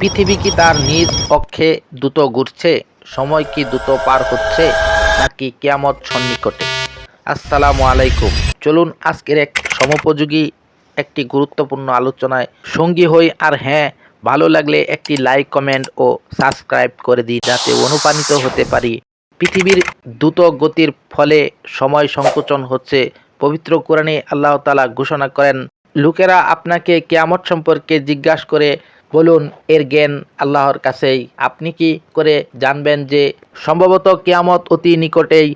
পৃথিবী কি তার নিজ অক্ষে দ্রুত ঘুরছে? সময় কি দ্রুত পার হচ্ছে? নাকি কেয়ামত সন্নিকটে? আসসালামু আলাইকুম। চলুন আজকের এক সমোপযোগী, একটি গুরুত্বপূর্ণ আলোচনায় সঙ্গী হই। আর হ্যাঁ ভালো লাগলে একটি লাইক, কমেন্ট ও সাবস্ক্রাইব করে দিই যাতে অনুপ্রাণিত হতে পারি। পৃথিবীর দ্রুত গতির ফলে সময় সংকোচন হচ্ছে। পবিত্র কোরআনে আল্লাহ তালা ঘোষণা করেন, লোকেরা আপনাকে কেয়ামত সম্পর্কে জিজ্ঞাসা করে বলুন, এর জ্ঞান আল্লাহর কাছেই। আপনি কি করে জানবেন যে সম্ভবত কেয়ামত অতি নিকটেই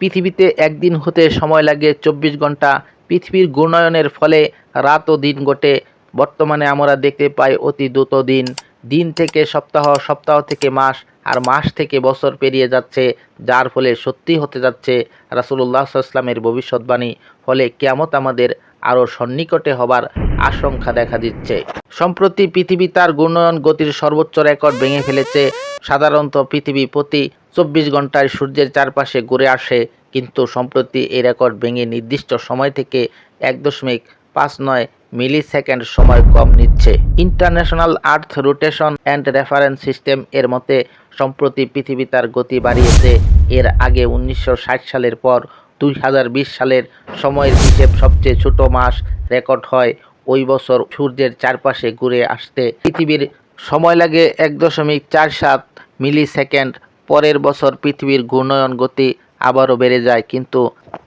পৃথিবীতে একদিন হতে সময় লাগে চব্বিশ ঘণ্টা পৃথিবীর ঘূর্ণয়নের ফলে রাত ও দিন ঘটে। বর্তমানে আমরা দেখতে পাই অতি দ্রুত দিন। দিন থেকে সপ্তাহ সপ্তাহ থেকে মাস আর মাস থেকে বছর পেরিয়ে যাচ্ছে, যার ফলে সত্যি হতে যাচ্ছে রাসুল্লাহ ইসলামের ভবিষ্যৎবাণী। ফলে কেয়ামত আমাদের আরও সন্নিকটে হবার আশঙ্কা দেখা দিচ্ছে। সম্প্রতি পৃথিবী তার ঘূর্ণয়ন গতির সর্বোচ্চ রেকর্ড ভেঙে ফেলেছে। সাধারণত পৃথিবী প্রতি চব্বিশ ঘন্টায় সূর্যের চারপাশে ঘুরে আসে, কিন্তু সম্প্রতি এই রেকর্ড ভেঙে নির্দিষ্ট সময় থেকে এক দশমিক পাঁচ নয় মিলি সেকেন্ড সময় কম নিচ্ছে। International earth rotation and reference system এর মতে, সম্প্রতি পৃথিবী তার গতি বাড়িয়েছে। এর আগে উনিশশো ষাট সালের পর দুই হাজার বিশ সালের সময়ের হিসেব সবচেয়ে ছোট মাস রেকর্ড হয়। ওই বছর সূর্যের চারপাশে ঘুরে আসতে পৃথিবীর সময় লাগে এক দশমিক চার সাত মিলি সেকেন্ড পরের বছর পৃথিবীর ঘূর্ণয়ন গতি আবারও বেড়ে যায়, কিন্তু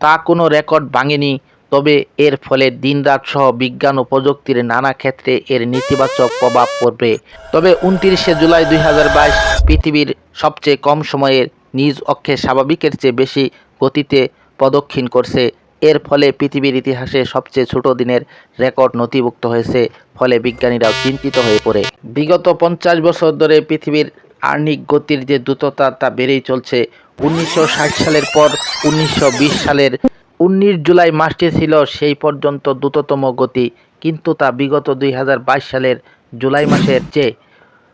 তা কোনো রেকর্ড ভাঙেনি। তবে এর ফলে দিনরাত সহ বিজ্ঞান ও প্রযুক্তির নানা ক্ষেত্রে এর নেতিবাচক প্রভাব পড়বে। তবে উনত্রিশে জুলাই দুই হাজার বাইশ পৃথিবীর সবচেয়ে কম সময়ের নিজ অক্ষে স্বাভাবিকের চেয়ে বেশি গতিতে প্রদক্ষিণ করছে এর ফলে পৃথিবীর ইতিহাসে সবচেয়ে ছোট দিনের রেকর্ড নথিভুক্ত হয়েছে। ফলে বিজ্ঞানীরাও চিন্তিত হয়ে পড়ে। বিগত পঞ্চাশ বছর ধরে পৃথিবীর আর্নিক গতির যে দ্রুততা, তা বেড়েই চলছে। উনিশশো ষাট সালের পর উনিশশো বিশ সালের উনিশ জুলাই মাসটি ছিল সেই পর্যন্ত দ্রুততম গতি। কিন্তু তা বিগত দুই হাজার বাইশ সালের জুলাই মাসের চেয়ে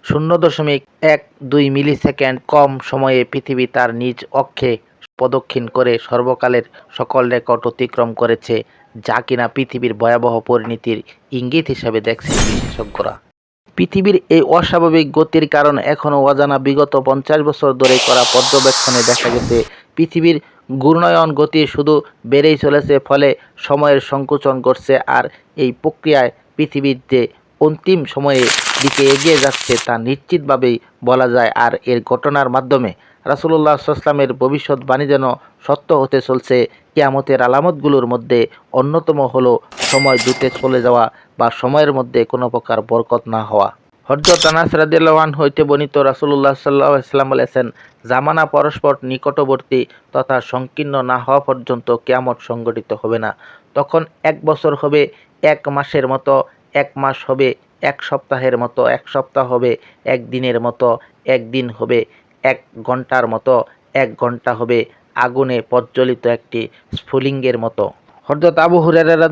শূন্য দশমিক এক দুই মিলি সেকেন্ড কম সময়ে পৃথিবী তার নিজ অক্ষে প্রদক্ষিণ করে সর্বকালের সকল রেকর্ড অতিক্রম করেছে, যা কিনা পৃথিবীর ভয়াবহ পরিণতির ইঙ্গিত হিসাবে দেখছে বিশেষজ্ঞরা। পৃথিবীর এই অস্বাভাবিক গতির কারণ এখনও অজানা বিগত পঞ্চাশ বছর ধরে করা পর্যবেক্ষণে দেখা গেছে, পৃথিবীর ঘূর্ণয়ন গতি শুধু বেড়েই চলেছে, ফলে সময়ের সংকোচন ঘটছে আর এই প্রক্রিয়ায় পৃথিবীর যে অন্তিম সময়ে দিকে এগিয়ে যাচ্ছে তা নিশ্চিতভাবেই বলা যায় আর এর ঘটনার মাধ্যমে রাসুল্লাহ আসলামের ভবিষ্যৎবাণী যেন সত্য হতে চলছে, কেয়ামতের আলামতগুলোর মধ্যে অন্যতম হলো সময় দ্রুতে চলে যাওয়া বা সময়ের মধ্যে কোনো প্রকার বরকত না হওয়া। হজরত আনাস রাদিয়াল্লাহান হইতে বর্ণিত রাসুল্লাহ সাল্লাহ ইসলাম বলেছেন, জামানা পরস্পর নিকটবর্তী তথা সংকীর্ণ না হওয়া পর্যন্ত কেয়ামত সংগঠিত হবে না। তখন এক বছর হবে, এক মাসের মতো, এক মাস হবে, এক সপ্তাহের মতো, এক সপ্তাহ হবে, এক দিনের মতো, এক দিন হবে। এক ঘণ্টার মতো, এক ঘণ্টা হবে আগুনে প্রজ্বলিত একটি স্ফুলিঙ্গের মতো। হরজত আবু হুরেরা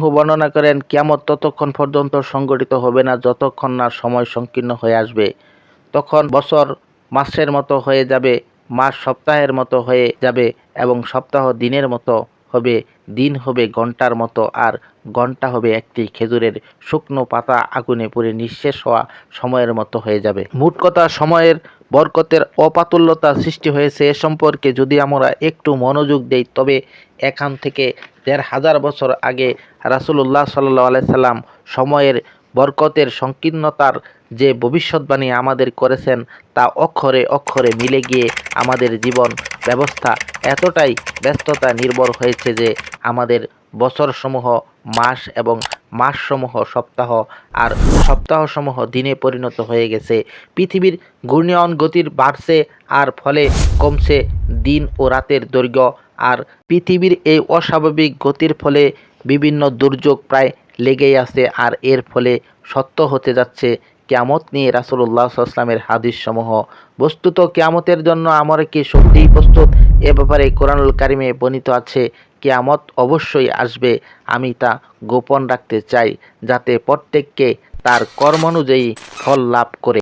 বর্ণনা করেন, কিয়ামত ততক্ষণ পর্যন্ত সংগঠিত হবে না, যতক্ষণ না সময় সংকীর্ণ হয়ে আসবে। তখন বছর, মাসের মতো হয়ে যাবে, মাস সপ্তাহের মতো হয়ে যাবে এবং সপ্তাহ দিনের মতো। হবে, দিন হবে ঘণ্টার মতো আর ঘণ্টা হবে একটি খেজুরের শুকনো পাতা আগুনে পুড়ে নিঃশেষ হওয়া সময়ের মতো হয়ে যাবে। মোট কথা, সময়ের বরকতের অপাতুল্যতা সৃষ্টি হয়েছে এ সম্পর্কে যদি আমরা একটু মনোযোগ দেই, তবে এখান থেকে দেড় হাজার বছর আগে রাসুল্লাহ সাল্লাহ আলাইসাল্লাম সময়ের বরকতের সংকীর্ণতার যে ভবিষ্যৎবাণী আমাদের করেছেন, তা অক্ষরে অক্ষরে মিলে গিয়ে আমাদের জীবন ব্যবস্থা এতটাই ব্যস্ততা নির্ভর হয়েছে যে আমাদের বছরসমূহ, মাস এবং মাসসমূহ, সপ্তাহ আর সপ্তাহসমূহ দিনে পরিণত হয়ে গেছে। পৃথিবীর ঘূর্ণয়ন গতির বাড়ছে আর ফলে কমছে দিন ও রাতের দৈর্ঘ্য। আর পৃথিবীর এই অস্বাভাবিক গতির ফলে বিভিন্ন দুর্যোগ প্রায় লেগেই আছে আর এর ফলে সত্য হতে যাচ্ছে। কেয়ামত নিয়ে রাসুল্লাহ আসলামের হাদিস সমূহ বস্তুত কেয়ামতের জন্য আমার কি সত্যিই প্রস্তুত? এ ব্যাপারে কোরআনুল কারিমে বর্ণিত আছে, কেয়ামত অবশ্যই আসবে, আমি তা গোপন রাখতে চাই, যাতে প্রত্যেককে তার কর্মানুযায়ী ফল লাভ করে।